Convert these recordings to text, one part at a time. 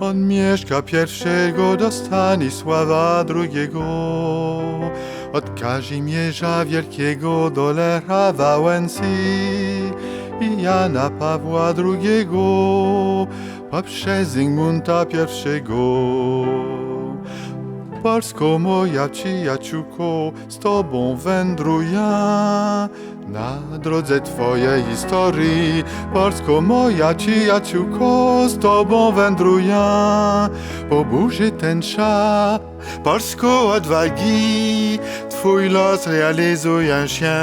On mieszka pierwszego do Stanisława drugiego, od Kazimierza Wielkiego do Lecha Wałęsy i Jana Pawła II, poprzez Zygmunta I. Polsko moja przyjaciółko, z tobą wędruję na drodze twojej historii. Polsko moja przyjaciółko, z tobą wędruję po burzy tęcza. Polsko odwagi, twój los realizuje się.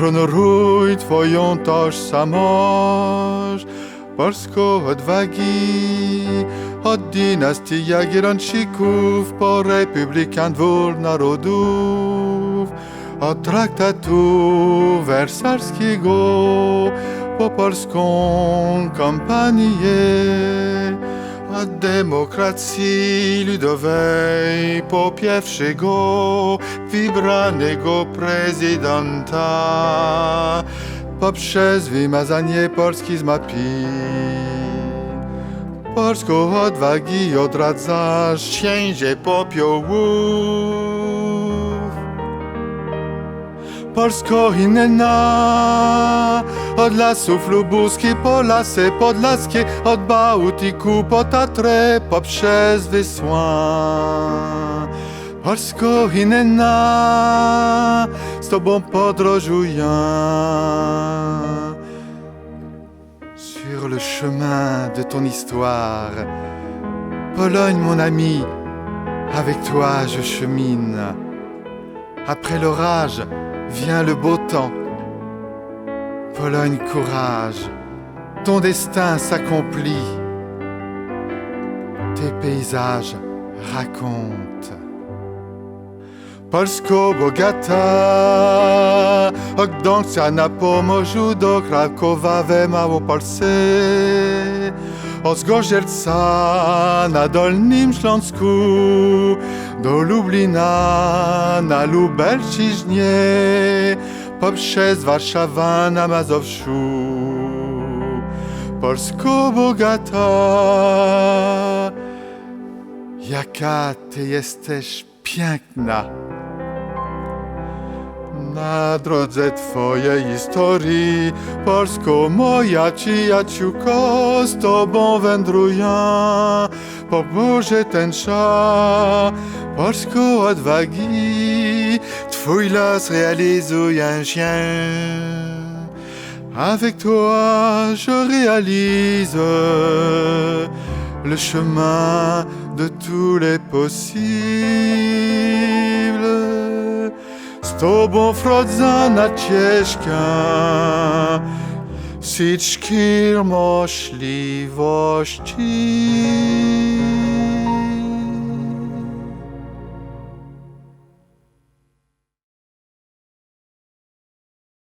Honoruj twoją tożsamość. Polsko odwagi, od dynastii Jagiellończyków po republikan dwór narodów, od traktatu wersalskiego po polską kampanię, od demokracji ludowej po pierwszego wybranego prezydenta poprzez wymazanie Polski z mapy. Polską odwagi odradzasz księdzie popiołów. Polsko inna, od lasów lubuskiej po lasy podlaskie, od Bałtyku po Tatrę poprzez Wysłan. Polsko inna, z tobą. Sur le chemin de ton histoire, Pologne mon ami, avec toi je chemine. Après l'orage vient le beau temps. Pologne courage, ton destin s'accomplit. Tes paysages racontent. Polsko bogata, od Gdańska na Pomorzu do Krakowa we Małopolsce. Od Zgorzelca na Dolnym Śląsku do Lublina na Lubelszczyźnie poprzez Warszawa na Mazowszu. Polsko bogata, jaka ty jesteś piękna. Na drodze twojej historii, Polsko moja przyjaciółko, z tobą wędruję. Po burzy tęcza, Polsko odwagi, twój los realizuje się. Avec toi, je réalise le chemin de tous les possibles. Tobą wrodzona ścieżka, wszystkich możliwości.